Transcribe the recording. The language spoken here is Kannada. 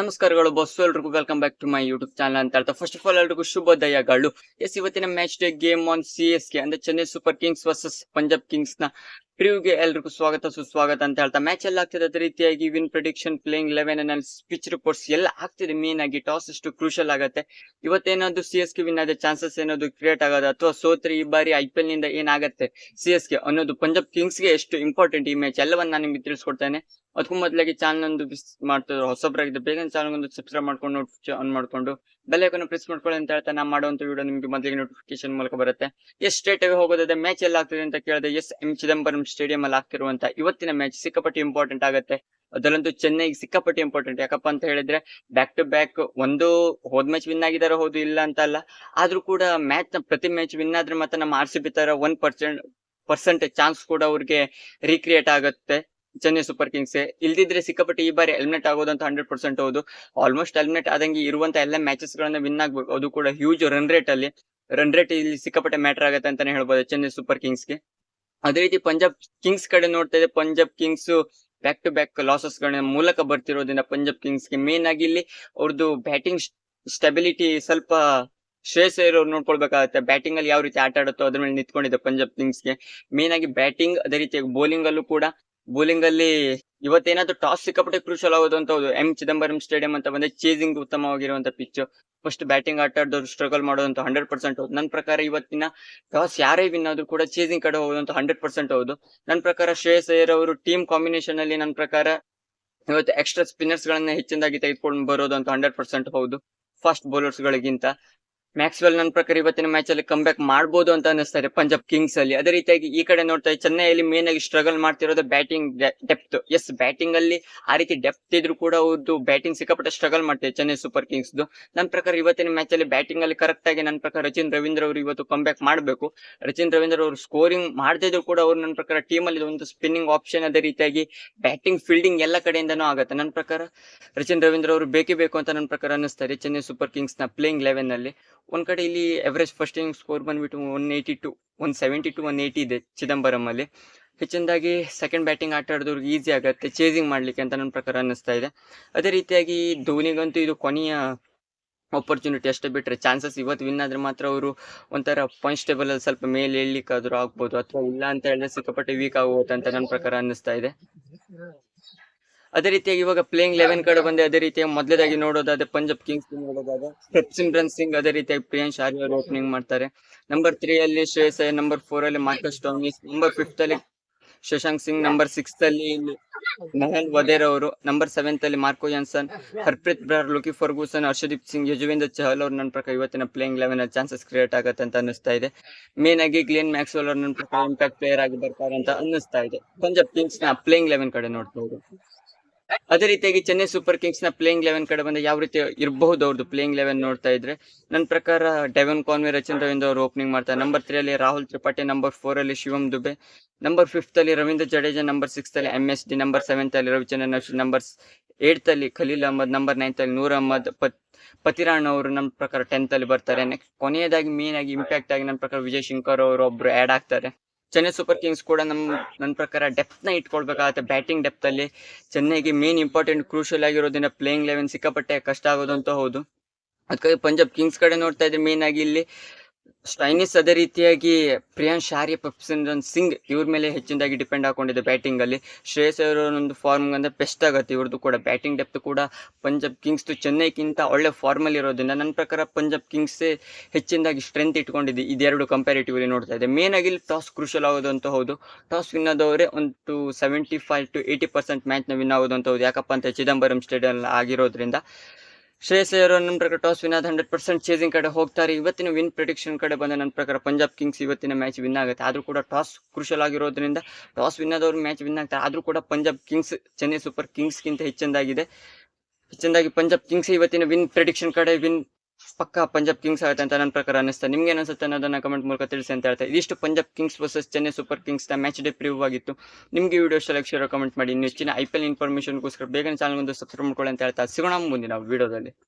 ನಮಸ್ಕಾರಗಳು ಬಸ್ ಎಲ್ರಿಗೂ welcome back to my YouTube channel ಅಂತ ಹೇಳ್ತಾ. ಫಸ್ಟ್ ಆಫ್ ಆಲ್ ಎಲ್ರಿಗೂ ಶುಭೋದಯಗಳು. ಎಸ್ ಇವತ್ತಿನ match day game on C S K ಅಂದ್ರೆ Chennai Super Kings versus Punjab ಕಿಂಗ್ಸ್ನ ಪ್ರಿವ್ಗೆ ಎಲ್ರಿಗೂ ಸ್ವಾಗತ, ಸುಸ್ವಾಗತ ಅಂತ ಹೇಳ್ತಾ ಮ್ಯಾಚ್ ಎಲ್ಲ ಆಗ್ತದೆ ಅದೇ ರೀತಿಯಾಗಿ ವಿನ್ ಪ್ರಿಡಿಕ್ಷನ್ ಪ್ಲೇಯಿಂಗ್ ಲೆವೆನ್ ಅನ್ನ ಪಿಚ್ ರಿಪೋರ್ಟ್ಸ್ ಎಲ್ಲ ಆಗ್ತಿದೆ ಮೇನ್ ಆಗಿ ಟಾಸ್ ಎಷ್ಟು ಕ್ರೂಷಲ್ ಆಗುತ್ತೆ. ಇವತ್ತೇನಾದ್ರು ಸಿ ಎಸ್ ಕೆ ವಿನ್ ಆದ ಚಾನ್ಸಸ್ ಏನಾದ್ರು ಕ್ರಿಯೇಟ್ ಆಗೋದು? ಅಥವಾ ಸೋತ್ರಿ ಈ ಬಾರಿ ಐ ಪಿ ಎಲ್ನಿಂದ ಏನಾಗುತ್ತೆ ಸಿ ಎಸ್ ಕೆ ಅನ್ನೋದು ಪಂಜಾಬ್ ಕಿಂಗ್ಸ್ಗೆ ಎಷ್ಟು ಇಂಪಾರ್ಟೆಂಟ್ ಈ ಮ್ಯಾಚ್ ಎಲ್ಲವನ್ನ ನಾನು ನಿಮ್ಗೆ ತಿಳಿಸ್ಕೊಡ್ತೇನೆ. ಅದಕ್ಕೂ ಮೊದಲಾಗಿ ಚಾನಲ್ ಒಂದು ಮಿಸ್ ಮಾಡ್ತಿದ್ರು, ಹೊಸಬ್ರಾಗಿದ್ದು ಬೇಗ ಚಾನಲ್ ಒಂದು ಸಬ್ಸ್ಕ್ರೈಬ್ ಮಾಡ್ಕೊಂಡು ಆನ್ ಮಾಡ್ಕೊಂಡು ಬೆಲ್ ಐಕನ್ ಪ್ರೆಸ್ ಮಾಡ್ಕೊಳ್ಳಿ ಅಂತ ಹೇಳ್ತಾ ನಾ ಮಾಡುವಂತ ವಿಡಿಯೋ ನಿಮಗೆ ಮೊದಲಿಗೆ ನೋಟಿಫಿಕೇಶನ್ ಮೂಲಕ ಬರುತ್ತೆ. ಎಸ್ ಸ್ಟೇಟ್ ಆಗಿ ಹೋಗೋದಾದ್ರೆ ಮ್ಯಾಚ್ ಎಲ್ಲ ಆಗ್ತದೆ ಅಂತ ಕೇಳಿದೆ ಎಸ್ ಎಂ ಚಿದಂಬರಂ ಸ್ಟೇಡಿಯಂ ಅಲ್ಲಿ ಆಗ್ತಿರುವಂತ ಇವತ್ತಿನ ಮ್ಯಾಚ್ ಸಿಕ್ಕಾಪಟ್ಟೆ ಇಂಪಾರ್ಟೆಂಟ್ ಆಗುತ್ತೆ. ಅದರಲ್ಲಂತೂ ಚೆನ್ನೈಗೆ ಸಿಕ್ಕಾಪಟ್ಟೆ ಇಂಪಾರ್ಟೆಂಟ್ ಯಾಕಪ್ಪ ಅಂತ ಹೇಳಿದ್ರೆ ಬ್ಯಾಕ್ ಟು ಬ್ಯಾಕ್ ಒಂದು ಹೋದ್ ಮ್ಯಾಚ್ ವಿನ್ ಆಗಿದಾರ ಹೌದು ಇಲ್ಲ ಅಂತ ಅಲ್ಲ. ಆದ್ರೂ ಕೂಡ ಮ್ಯಾಚ್ನ ಪ್ರತಿ ಮ್ಯಾಚ್ ವಿನ್ ಆದ್ರೆ ಮತ್ತೆ ನಮ್ಮ ಆರ್ ಸಿ ಬಿ ತರ ಒನ್ ಪರ್ಸೆಂಟ್ ಪರ್ಸೆಂಟ್ ಚಾನ್ಸ್ ಕೂಡ ಅವ್ರಿಗೆ ರೀಕ್ರಿಯೇಟ್ ಆಗುತ್ತೆ ಚೆನ್ನೈ ಸೂಪರ್ ಕಿಂಗ್ಸ್ ಇಲ್ದಿದ್ರೆ ಸಿಕ್ಕಾಪಟ್ಟೆ ಈ ಬಾರಿ ಎಲಿಮಿನೇಟ್ ಆಗೋದಂತ ಹಂಡ್ರೆಡ್ ಪರ್ಸೆಂಟ್ ಹೌದು. ಆಲ್ಮೋಸ್ಟ್ ಎಲಿಮಿನೇಟ್ ಆದಂಗೆ ಇರುವಂತ ಎಲ್ಲ ಮ್ಯಾಚಸ್ ಗಳನ್ನ ವಿನ್ ಆಗ್ಬೇಕು ಅದು ಕೂಡ ಹ್ಯೂಜ್ ರನ್ ರೇಟ್ ಅಲ್ಲಿ. ರನ್ ರೇಟ್ ಇಲ್ಲಿ ಸಿಕ್ಕಾಪಟ್ಟೆ ಮ್ಯಾಟರ್ ಆಗುತ್ತೆ ಅಂತಾನೆ ಹೇಳ್ಬೋದು ಚೆನ್ನೈ ಸೂಪರ್ ಕಿಂಗ್ಸ್ಗೆ. ಅದೇ ರೀತಿ ಪಂಜಾಬ್ ಕಿಂಗ್ಸ್ ಕಡೆ ನೋಡ್ತಾ ಇದೆ Punjab Kings back to back ಲಾಸಸ್ಗಳ ಮೂಲಕ ಬರ್ತಿರೋದ್ರಿಂದ ಪಂಜಾಬ್ ಕಿಂಗ್ಸ್ಗೆ ಮೇನ್ ಆಗಿ ಇಲ್ಲಿ ಅವ್ರದ್ದು ಬ್ಯಾಟಿಂಗ್ ಸ್ಟೆಬಿಲಿಟಿ ಸ್ವಲ್ಪ ಶ್ರೇಯಸ್ ಇರೋರು ನೋಡ್ಕೊಳ್ಬೇಕಾಗುತ್ತೆ. ಬ್ಯಾಟಿಂಗ್ ಅಲ್ಲಿ ಯಾವ ರೀತಿ ಆಟ ಆಡುತ್ತೋ ಅದ್ರ ಮೇಲೆ ನಿಂತ್ಕೊಂಡಿದೆ ಪಂಜಾಬ್ ಕಿಂಗ್ಸ್ಗೆ. ಮೇನ್ ಆಗಿ ಬ್ಯಾಟಿಂಗ್ ಅದೇ ರೀತಿ ಬೌಲಿಂಗ್ ಅಲ್ಲೂ ಕೂಡ. ಬೌಲಿಂಗ್ ಅಲ್ಲಿ ಇವತ್ತೇನಾದ್ರೂ ಟಾಸ್ ಸಿಕ್ಕಾಪಟ್ಟೆ ಕ್ರೂಷಲ್ ಆಗೋದು ಹೌದು. ಎಂ ಚಿದಂಬರಂ ಸ್ಟೇಡಿಯಂ ಅಂತ ಬಂದ್ರೆ ಚೇಸಿಂಗ್ ಉತ್ತಮವಾಗಿರುವಂತ ಪಿಚ್ ಫಸ್ಟ್ ಬ್ಯಾಟಿಂಗ್ ಆಟ ಆಡೋರು ಸ್ಟ್ರಗಲ್ ಮಾಡೋದಂತ ಹಂಡ್ರೆಡ್ ಪರ್ಸೆಂಟ್ ಹೌದು. ನನ್ನ ಪ್ರಕಾರ ಇವತ್ತಿನ ಟಾಸ್ ಯಾರೇ ವಿನ್ ಆದ್ರೂ ಕೂಡ ಚೇಸಿಂಗ್ ಕಡೆ ಹೋಗೋದಂತ ಹಂಡ್ರೆಡ್ ಪರ್ಸೆಂಟ್ ಹೌದು. ನನ್ನ ಪ್ರಕಾರ ಶ್ರೇಯಸ್ ಅಯ್ಯರ್ ಅವರು ಟೀಮ್ ಕಾಂಬಿನೇಷನ್ ಅಲ್ಲಿ ನನ್ನ ಪ್ರಕಾರ ಇವತ್ತು ಎಕ್ಸ್ಟ್ರಾ ಸ್ಪಿನ್ನರ್ಸ್ ಗಳನ್ನ ಹೆಚ್ಚಿನದಾಗಿ ತೆಗೆದುಕೊಂಡು ಬರೋದು ಅಂತ ಹಂಡ್ರೆಡ್ ಪರ್ಸೆಂಟ್ ಹೌದು. ಫಾಸ್ಟ್ ಬೌಲರ್ಸ್ ಗಳಿಗಿಂತ. ಮ್ಯಾಕ್ಸ್ವೆಲ್ ನನ್ನ ಪ್ರಕಾರ ಇವತ್ತಿನ ಮ್ಯಾಚ್ ಅಲ್ಲಿ ಕಮ್ ಬ್ಯಾಕ್ ಮಾಡಬಹುದು ಅಂತ ಅನಿಸ್ತಾರೆ ಪಂಜಾಬ್ ಕಿಂಗ್ಸ್ ಅಲ್ಲಿ. ಅದೇ ರೀತಿಯಾಗಿ ಈ ಕಡೆ ನೋಡ್ತಾ ಚೆನ್ನೈಯಲ್ಲಿ ಮೇನ್ ಆಗಿ ಸ್ಟ್ರಗಲ್ ಮಾಡ್ತಿರೋದು ಬ್ಯಾಟಿಂಗ್ ಡೆಪ್ತ್ ಎಸ್ ಬ್ಯಾಟಿಂಗ್ ಅಲ್ಲಿ ಆ ರೀತಿ ಡೆಪ್ತ್ ಇದ್ರು ಕೂಡ ಅವ್ರದ್ದು ಬ್ಯಾಟಿಂಗ್ ಸಿಕ್ಕಾಪಟ್ಟೆ ಸ್ಟ್ರಗಲ್ ಮಾಡ್ತಿದೆ ಚೆನ್ನೈ ಸೂಪರ್ ಕಿಂಗ್ಸ್ ನನ್ನ ಪ್ರಕಾರ ಇವತ್ತಿನ ಮ್ಯಾಚ್ ಅಲ್ಲಿ ಬ್ಯಾಟಿಂಗ್ ಅಲ್ಲಿ ಕರೆಕ್ಟ್ ಆಗಿ ನನ್ನ ಪ್ರಕಾರ ರಚಿನ್ ರವೀಂದ್ರ ಅವರು ಇವತ್ತು ಕಮ್ ಬ್ಯಾಕ್ ಮಾಡಬೇಕು. ರಚಿನ್ ರವೀಂದ್ರ ಅವರು ಸ್ಕೋರಿಂಗ್ ಮಾಡದಿದ್ರು ಕೂಡ ಅವ್ರು ನನ್ನ ಪ್ರಕಾರ ಟೀಮ್ ಅಲ್ಲಿ ಒಂದು ಸ್ಪಿನ್ನಿಂಗ್ ಆಪ್ಷನ್ ಅದೇ ರೀತಿಯಾಗಿ ಬ್ಯಾಟಿಂಗ್ ಫೀಲ್ಡಿಂಗ್ ಎಲ್ಲ ಕಡೆಯಿಂದನೂ ಆಗುತ್ತೆ. ನನ್ನ ಪ್ರಕಾರ ರಚಿನ್ ರವೀಂದ್ರ ಅವರು ಬೇಕೇ ಬೇಕು ಅಂತ ನನ್ನ ಪ್ರಕಾರ ಅನ್ನಿಸ್ತಾರೆ ಚೆನ್ನೈ ಸೂಪರ್ ಕಿಂಗ್ಸ್ನ ಪ್ಲೇಯಿಂಗ್ ಲೆವೆನ್ ಅಲ್ಲಿ. ಒಂದ್ ಕಡೆ ಇಲ್ಲಿ ಎವರೇಜ್ ಫಸ್ಟ್ ಇನಿಂಗ್ ಸ್ಕೋರ್ ಬಂದ್ಬಿಟ್ಟು one eighty to one seventy to one eighty ಇದೆ ಚಿದಂಬರಂ ಅಲ್ಲಿ ಹೆಚ್ಚಿನದಾಗಿ ಸೆಕೆಂಡ್ ಬ್ಯಾಟಿಂಗ್ ಆಟ ಆಡಿದವ್ರಿಗೆ ಈಸಿ ಆಗುತ್ತೆ ಚೇಸಿಂಗ್ ಮಾಡ್ಲಿಕ್ಕೆ ಅಂತ ನನ್ನ ಪ್ರಕಾರ ಅನ್ನಿಸ್ತಾ ಇದೆ. ಅದೇ ರೀತಿಯಾಗಿ ಧೋನಿಗಂತೂ ಇದು ಕೊನೆಯ ಆಪರ್ಚುನಿಟಿ ಅಷ್ಟೇ ಬಿಟ್ಟರೆ ಚಾನ್ಸಸ್ ಇವತ್ತು ವಿನ್ ಆದರೆ ಮಾತ್ರ ಅವರು ಒಂಥರ ಪಾಯಿಂಟ್ಸ್ ಟೇಬಲಲ್ಲಿ ಸ್ವಲ್ಪ ಮೇಲೆ ಹೇಳಲಿಕ್ಕಾದರೂ ಆಗ್ಬೋದು ಅಥವಾ ಇಲ್ಲ ಅಂತ ಹೇಳಿದ್ರೆ ಸಿಕ್ಕಾಪಟ್ಟೆ ವೀಕ್ ಆಗ್ಬೋದು ಅಂತ ನನ್ನ ಪ್ರಕಾರ ಅನ್ನಿಸ್ತಾ ಇದೆ. ಅದೇ ರೀತಿಯಾಗಿ ಇವಾಗ ಪ್ಲೇಯಿಂಗ್ ಲೆವೆನ್ ಕಡೆ ಬಂದೆ ಅದೇ ರೀತಿಯಾಗಿ ಮೊದಲೇದಾಗಿ ನೋಡೋದಾದ್ರೆ ಪಂಜಾಬ್ ಕಿಂಗ್ಸ್ ನೋಡೋದಾದ್ರೆ ಸಿಮ್ರನ್ ಸಿಂಗ್ ಅದೇ ರೀತಿಯಾಗಿ ಪ್ರಿಯಾಂಶ್ ಆರ್ಯ ಅವರು ಓಪನಿಂಗ್ ಮಾಡ್ತಾರೆ. ನಂಬರ್ ತ್ರೀ ಅಲ್ಲಿ ಶ್ರೇಯಸ್ ನಂಬರ್ ಫೋರ್ ಅಲ್ಲಿ ಮಾರ್ಕಸ್ ಟೋಮಿಸ್ ನಂಬರ್ ಫಿಫ್ತ್ ಅಲ್ಲಿ ಶಶಾಂಕ್ ಸಿಂಗ್ ನಂಬರ್ ಸಿಕ್ಸ್ ಅಲ್ಲಿ ನಯನ್ ವದೇರ್ ಅವರು ನಂಬರ್ ಸೆವೆಂತ್ ಅಲ್ಲಿ Marco Jansen Harpreet Brar Lockie Ferguson Arshdeep Singh Yuzvendra Chahal ಅವ್ರು ನನ್ನ ಪ್ರಕಾರ ಇವತ್ತಿನ ಪ್ಲೇಯಿಂಗ್ ಲೆವೆನ್ ಚಾನ್ಸಸ್ ಕ್ರಿಯೇಟ್ ಆಗುತ್ತೆ ಅಂತ ಅನ್ನಿಸ್ತಾ ಇದೆ. ಮೇನ್ ಆಗಿ ಗ್ಲೇನ್ ಮ್ಯಾಕ್ಸ್ವೆಲ್ ಅವ್ರು ನನ್ನ ಪ್ರಕಾರ ಇಂಪ್ಯಾಕ್ಟ್ ಪ್ಲೇಯರ್ ಆಗಿ ಬರ್ತಾರೆ ಅಂತ ಅನ್ನಿಸ್ತಾ ಇದೆ. ಪಂಜಾಬ್ ಕಿಂಗ್ಸ್ನ ಪ್ಲೇಯಿಂಗ್ ಲೆವೆನ್ ಕಡೆ ನೋಡ್ಬೋದು. ಅದೇ ರೀತಿಯಾಗಿ ಚೆನ್ನೈ ಸೂಪರ್ ಕಿಂಗ್ಸ್ನ ಪ್ಲೇಯಿಂಗ್ ಲೆವೆನ್ ಕಡೆ ಬಂದ ಯಾವ ರೀತಿ ಇರಬಹುದು ಅವ್ರದ್ದು ಪ್ಲೇಯಿಂಗ್ ಲೆವೆನ್ ನೋಡ್ತಾ ಇದ್ರೆ, ನನ್ನ ಪ್ರಕಾರ ಡೆವನ್ ಕಾನ್ವೆ, ರಚಿನ್ ರವೀಂದ್ರ ಅವರು ಓಪನಿಂಗ್ ಮಾಡ್ತಾರೆ. ನಂಬರ್ ತ್ರೀ ಅಲ್ಲಿ ರಾಹುಲ್ ತ್ರಿಪಾಠಿ ನಂಬರ್ ಫೋರ್ ಅಲ್ಲಿ ಶಿವಂ ದುಬೆ ನಂಬರ್ ಫಿಫ್ತ್ ಅಲ್ಲಿ ರವೀಂದ್ರ ಜಡೇಜಾ ನಂಬರ್ ಸಿಕ್ಸ್ ಅಲ್ಲಿ M S D number seventh ಅಲ್ಲಿ ರವಿಚಂದ್ರನ್ ಅಶ್ವಿನ್ ನಂಬರ್ ಏಟ್ ಅಲ್ಲಿ ಖಲೀಲ್ ಅಹಮದ್ ನಂಬರ್ ನೈನ್ತ್ ಅಲ್ಲಿ ನೂರ್ ಅಹಮದ್, ಪತ್, ಪತಿರಾಣ್ ಅವರು ನಮ್ಮ ಪ್ರಕಾರ ಟೆಂತ್ ಅಲ್ಲಿ ಬರ್ತಾರೆ. ನೆಕ್ಸ್ಟ್ ಕೊನೆಯದಾಗಿ ಮೇನ್ ಆಗಿ ಇಂಪ್ಯಾಕ್ಟ್ ಆಗಿ ನನ್ನ ಪ್ರಕಾರ ವಿಜಯ್ ಶಂಕರ್ ಅವರು ಒಬ್ರು ಆಡ್ ಆಗ್ತಾರೆ. ಚೆನ್ನೈ ಸೂಪರ್ ಕಿಂಗ್ಸ್ ಕೂಡ ನಮ್ ನನ್ನ ಪ್ರಕಾರ ಡೆಪ್ತ್ನ ಇಟ್ಕೊಳ್ಬೇಕಾಗತ್ತೆ ಬ್ಯಾಟಿಂಗ್ ಡೆಪ್ತ್ ಅಲ್ಲಿ. ಚೆನ್ನೈಗೆ ಮೇನ್ ಇಂಪಾರ್ಟೆಂಟ್ ಕ್ರೂಷಲ್ ಆಗಿರೋದ್ರಿಂದ ಪ್ಲೇಯಿಂಗ್ ಲೆವೆನ್ ಸಿಕ್ಕಾಪಟ್ಟೆ ಕಷ್ಟ ಆಗೋದು ಅಂತ ಹೌದು. ಅದಕ್ಕಾಗಿ ಪಂಜಾಬ್ ಕಿಂಗ್ಸ್ ಕಡೆ ನೋಡ್ತಾ ಇದ್ರೆ ಮೇನ್ ಆಗಿ ಇಲ್ಲಿ ಸ್ಟೈನಿಸ್ ಅದೇ ರೀತಿಯಾಗಿ ಪ್ರಿಯಾಂಶ್ ಶಾರಿ ಪಪ್ಸನ್ ಸಿಂಗ್ ಇವ್ರ ಮೇಲೆ ಹೆಚ್ಚಿನದಾಗಿ ಡಿಪೆಂಡ್ ಹಾಕೊಂಡಿದ್ದೆ ಬ್ಯಾಟಿಂಗ್ ಅಲ್ಲಿ. ಶ್ರೇಯಸ್ ಅವರೊಂದು ಫಾರ್ಮ್ ಅಂದರೆ ಬೆಸ್ಟ್ ಆಗುತ್ತೆ. ಇವ್ರದ್ದು ಕೂಡ ಬ್ಯಾಟಿಂಗ್ ಡೆಪ್ತ್ ಕೂಡ ಪಂಜಾಬ್ ಕಿಂಗ್ಸ್ ಚೆನ್ನೈಗಿಂತ ಒಳ್ಳೆ ಫಾರ್ಮ್ ಅಲ್ಲಿ ಇರೋದ್ರಿಂದ ನನ್ನ ಪ್ರಕಾರ ಪಂಜಾಬ್ ಕಿಂಗ್ಸ್ ಹೆಚ್ಚಿನದಾಗಿ ಸ್ಟ್ರೆಂತ್ ಇಟ್ಕೊಂಡಿದೆ ಇದೆರಡು ಕಂಪ್ಯಾರಿಟಿವ್ಲಿ ನೋಡ್ತಾ ಇದೆ ಮೇನ್ ಆಗಿ ಟಾಸ್ ಕ್ರೂಷಲ್ ಆಗೋದು ಅಂತ ಹೌದು. ಟಾಸ್ ವಿನ್ ಆದವರೇ ಒಂದು seventy five to eighty percent ಮ್ಯಾಚ್ನ win ಆಗೋದು ಅಂತ ಹೌದು. ಯಾಕಪ್ಪ ಅಂತ ಚಿದಂಬರಂ ಸ್ಟೇಡಿಯಂ ಆಗಿರೋದ್ರಿಂದ. ಶ್ರೇಯಸ್ ಅಯ್ಯರ್ ನನ್ನ ಪ್ರಕಾರ ಟಾಸ್ ವಿನ್ ಆದ ಹಂಡ್ರೆಡ್ ಪರ್ಸೆಂಟ್ ಚೇಸಿಂಗ್ ಕಡೆ ಹೋಗ್ತಾರೆ. ಇವತ್ತಿನ ವಿನ್ ಪ್ರಿಡಿಕ್ಷನ್ ಕಡೆ ಬಂದ ನನ್ನ ಪ್ರಕಾರ ಪಂಜಾಬ್ ಕಿಂಗ್ಸ್ ಇವತ್ತಿನ ಮ್ಯಾಚ್ ವಿನ್ ಆಗುತ್ತೆ. ಆದರೂ ಕೂಡ ಟಾಸ್ ಕ್ರೂಷಲ್ ಆಗಿರೋದ್ರಿಂದ ಟಾಸ್ ವಿನ್ ಆದವ್ರು ಮ್ಯಾಚ್ ವಿನ್ ಆಗ್ತಾರೆ. ಆದರೂ ಕೂಡ ಪಂಜಾಬ್ ಕಿಂಗ್ಸ್, ಚೆನ್ನೈ ಸೂಪರ್ ಕಿಂಗ್ಸ್ಗಿಂತ ಹೆಚ್ಚಂದಾಗಿದೆ ಹೆಚ್ಚಂದಾಗಿ ಪಂಜಾಬ್ ಕಿಂಗ್ಸ್ ಇವತ್ತಿನ ವಿನ್ ಪ್ರಿಡಿಕ್ಷನ್ ಕಡೆ ವಿನ್ ಪಕ್ಕ ಪಂಜಾಬ್ ಕಿಂಗ್ಸ್ ಆಗುತ್ತೆ ಅಂತ ನನ್ನ ಪ್ರಕಾರ ಅನಿಸ್ತಾ ನಿಮ್ಗೆ ಅನಿಸುತ್ತೆ ಅನ್ನೋದನ್ನ ಕಮೆಂಟ್ ಮೂಲಕ ತಿಳಿಸಿ ಅಂತ ಹೇಳ್ತಾ. ಇದಿಷ್ಟು Punjab kings versus Chennai super ಕಿಂಗ್ಸ್ನ match day preview ಆಗಿತ್ತು. ನಿಮಗೆ ವಿಡಿಯೋ ಲೈಕ್ ಶೇರ್ ಕಮೆಂಟ್ ಮಾಡಿ. ಹೆಚ್ಚಿನ ಐ ಪಿ ಎಲ್ ಇನ್ಫಾರ್ಮೇಷನ್ಗೋಸ್ಕರ ಬೇಗನೆ ಚಾನಲ್ ಒಂದು ಸಬ್ಸ್ಕ್ರೈಬ್ ಮಾಡ್ಕೊಳ್ಳಿ ಅಂತ ಹೇಳ್ತಾ. ಸಿಗೋಣ ಮುಂದಿನ ವಿಡಿಯೋದಲ್ಲಿ